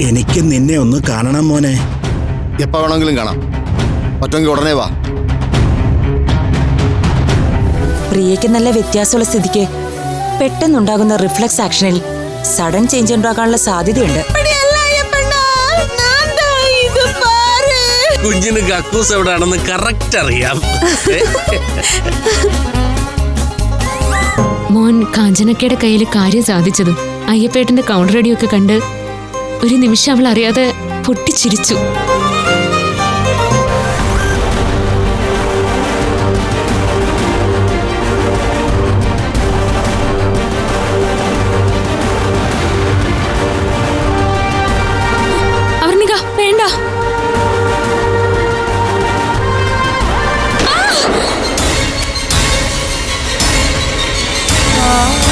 എനിക്ക് നിന്നെ ഒന്ന് കാണണം മോനെ. എപ്പോ വേണമെങ്കിലും കാണാം. പറ്റുമെങ്കിൽ ഉടനെ വാ. പ്രിയയ്ക്ക് നല്ല വ്യത്യാസമുള്ള സ്ഥിതിക്ക് പെട്ടെന്നുണ്ടാകുന്ന റിഫ്ലക്സ് ആക്ഷനിൽ സഡൻ ചേഞ്ച് ഉണ്ടാകാനുള്ള സാധ്യതയുണ്ട്. കുഞ്ഞിന് കക്കൂസ് എവിടെയാണെന്ന് കറക്റ്റ് അറിയാം. മോൻ കാഞ്ചനക്കയുടെ കയ്യിൽ കാര്യം സാധിച്ചതും അയ്യപ്പേട്ടന്റെ കൗണ്ടർ അടിയൊക്കെ കണ്ട് ഒരു നിമിഷം അവൾ അറിയാതെ പൊട്ടിച്ചിരിച്ചു Oh.